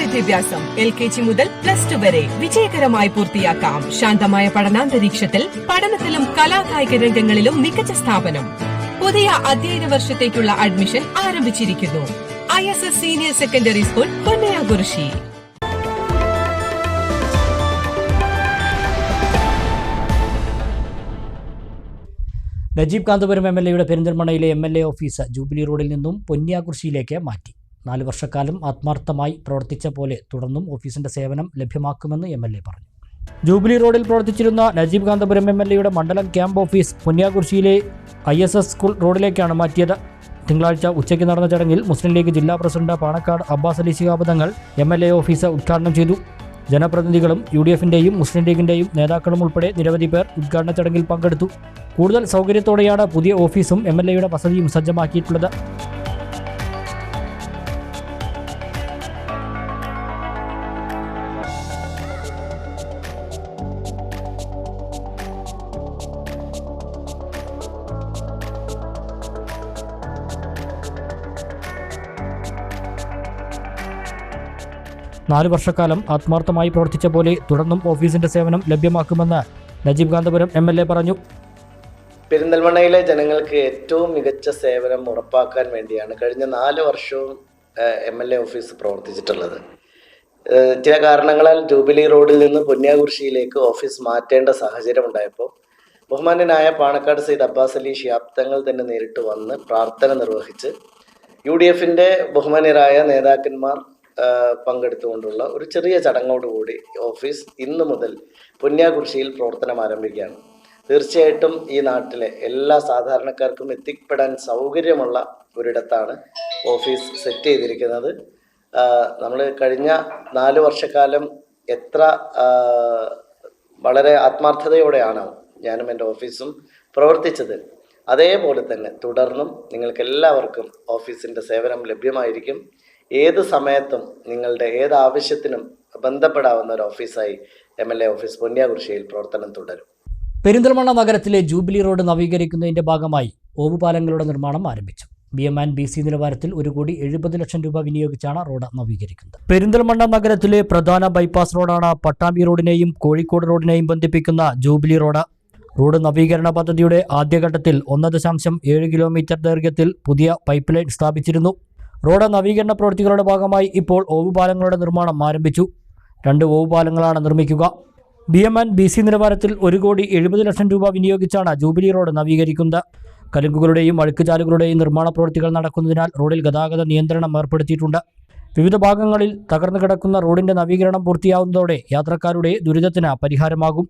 വിദ്യാഭ്യാസം L K G മുതൽ plus two വരെ വിജയകരമായി പൂർത്തിയാക്കാം. ശാന്തമായ പഠനാന്തരീക്ഷത്തിൽ പഠനത്തിലും കലാകായിക രംഗങ്ങളിലും മികച്ച സ്ഥാപനം. പുതിയ അധ്യയന വർഷത്തേക്കുള്ള അഡ്മിഷൻ ആരംഭിച്ചിരിക്കുന്നു. I S S senior secondary school Ponniyakurissi Najeeb Kanthapuram M L എയുടെ പെരിന്തൽമണ്ണയിലെ M L A office jubilee റോഡിൽ നിന്നും പൊന്നിയാകുർശിയിലേക്ക് മാറ്റി. നാല് വർഷക്കാലം ആത്മാർത്ഥമായി പ്രവർത്തിച്ച പോലെ തുടർന്നും ഓഫീസിന്റെ സേവനം ലഭ്യമാക്കുമെന്ന് എം പറഞ്ഞു. ജൂബിലി റോഡിൽ പ്രവർത്തിച്ചിരുന്ന നജീബ് കാന്തപുരം എം എൽ എയുടെ മണ്ഡലം ക്യാമ്പ് ഓഫീസ് പുന്യാകുർശിയിലെ ഐ എസ് എസ് സ്കൂൾ റോഡിലേക്കാണ് മാറ്റിയത്. തിങ്കളാഴ്ച ഉച്ചയ്ക്ക് നടന്ന ചടങ്ങിൽ മുസ്ലിം ലീഗ് ജില്ലാ president Panakkad Abbas Ali Shihab Thangal M L A office ഉദ്ഘാടനം ചെയ്തു. ജനപ്രതിനിധികളും യു ഡി എഫിന്റെയും മുസ്ലിം ലീഗിന്റെയും നേതാക്കളും ഉൾപ്പെടെ നിരവധി പേർ ഉദ്ഘാടന ചടങ്ങിൽ പങ്കെടുത്തു. കൂടുതൽ സൗകര്യത്തോടെയാണ് പുതിയ ഓഫീസും എം എൽ എയുടെ വസതിയും സജ്ജമാക്കിയിട്ടുള്ളത്. നാല് വർഷക്കാലം ആത്മാർത്ഥമായി പ്രവർത്തിച്ച പോലെ തുടർന്നും ഓഫീസിന്റെ സേവനം ലഭ്യമാക്കുമെന്ന് Najeeb Kanthapuram M L A പറഞ്ഞു. പെരിന്തൽമണ്ണയിലെ ജനങ്ങൾക്ക് ഏറ്റവും മികച്ച സേവനം ഉറപ്പാക്കാൻ വേണ്ടിയാണ് കഴിഞ്ഞ നാല് വർഷവും എം എൽ എ ഓഫീസ് പ്രവർത്തിച്ചിട്ടുള്ളത്. ചില കാരണങ്ങളാൽ ജൂബിലി റോഡിൽ നിന്ന് പുന്യാകുർശിയിലേക്ക് ഓഫീസ് മാറ്റേണ്ട സാഹചര്യം ഉണ്ടായപ്പോൾ ബഹുമാന്യനായ പാണക്കാട് സയ്യിദ് അബ്ബാസ് അലി ഷിയാബ് തങ്ങൾ തന്നെ നേരിട്ട് വന്ന് പ്രാർത്ഥന നിർവഹിച്ച് യു ഡി എഫിന്റെ ബഹുമാന്യരായ നേതാക്കന്മാർ പങ്കെടുത്തുകൊണ്ടുള്ള ഒരു ചെറിയ ചടങ്ങോടുകൂടി ഓഫീസ് ഇന്നു മുതൽ പുണ്യാകുർശിയിൽ പ്രവർത്തനം ആരംഭിക്കുകയാണ്. തീർച്ചയായിട്ടും ഈ നാട്ടിലെ എല്ലാ സാധാരണക്കാർക്കും എത്തിപ്പെടാൻ സൗകര്യമുള്ള ഒരിടത്താണ് ഓഫീസ് സെറ്റ് ചെയ്തിരിക്കുന്നത്. നമ്മൾ കഴിഞ്ഞ നാല് വർഷക്കാലം എത്ര വളരെ ആത്മാർത്ഥതയോടെയാണ് ഞാനും എന്റെ ഓഫീസും പ്രവർത്തിച്ചത്. അതേപോലെ തന്നെ തുടർന്നും നിങ്ങൾക്ക് എല്ലാവർക്കും ഓഫീസിന്റെ സേവനം ലഭ്യമായിരിക്കും. ഏത് സമയത്തും നിങ്ങളുടെ ഏത് ആവശ്യത്തിനും ബന്ധപ്പെടാവുന്ന ഒരു ഓഫീസായി എം എൽ എ ഓഫീസ് പൊന്നിയാകുർശിയിൽ പ്രവർത്തനം തുടരും. പെരിന്തൽമണ്ണ നഗരത്തിലെ ജൂബിലി റോഡ് നവീകരിക്കുന്നതിന്റെ ഭാഗമായി ഓവുപാലങ്ങളുടെ നിർമ്മാണം ആരംഭിച്ചു. B M and B C നിലവാരത്തിൽ ഒരു കോടി എഴുപത് ലക്ഷം രൂപ വിനിയോഗിച്ചാണ് റോഡ് നവീകരിക്കുന്നത്. പെരിന്തൽമണ്ണ നഗരത്തിലെ പ്രധാന ബൈപ്പാസ് റോഡാണ് പട്ടാമ്പി റോഡിനെയും കോഴിക്കോട് റോഡിനെയും ബന്ധിപ്പിക്കുന്ന ജൂബിലി റോഡ്. റോഡ് നവീകരണ പദ്ധതിയുടെ ആദ്യഘട്ടത്തിൽ ഒന്ന് ദശാംശം ഏഴ് കിലോമീറ്റർ ദൈർഘ്യത്തിൽ പുതിയ പൈപ്പ് ലൈൻ സ്ഥാപിച്ചിരുന്നു. റോഡ് നവീകരണ പ്രവൃത്തികളുടെ ഭാഗമായി ഇപ്പോൾ ഓവുപാലങ്ങളുടെ നിർമ്മാണം ആരംഭിച്ചു. രണ്ട് ഓവുപാലങ്ങളാണ് നിർമ്മിക്കുക. B M and B C നിലവാരത്തിൽ ഒരു കോടി എഴുപത് ലക്ഷം രൂപ വിനിയോഗിച്ചാണ് ജൂബിലി റോഡ് നവീകരിക്കുന്നത്. കലുങ്കുകളുടെയും അഴുക്കുചാലുകളുടെയും നിർമ്മാണ പ്രവൃത്തികൾ നടക്കുന്നതിനാൽ റോഡിൽ ഗതാഗത നിയന്ത്രണം ഏർപ്പെടുത്തിയിട്ടുണ്ട്. വിവിധ ഭാഗങ്ങളിൽ തകർന്നു കിടക്കുന്ന റോഡിന്റെ നവീകരണം പൂർത്തിയാവുന്നതോടെ യാത്രക്കാരുടെ ദുരിതത്തിന് പരിഹാരമാകും.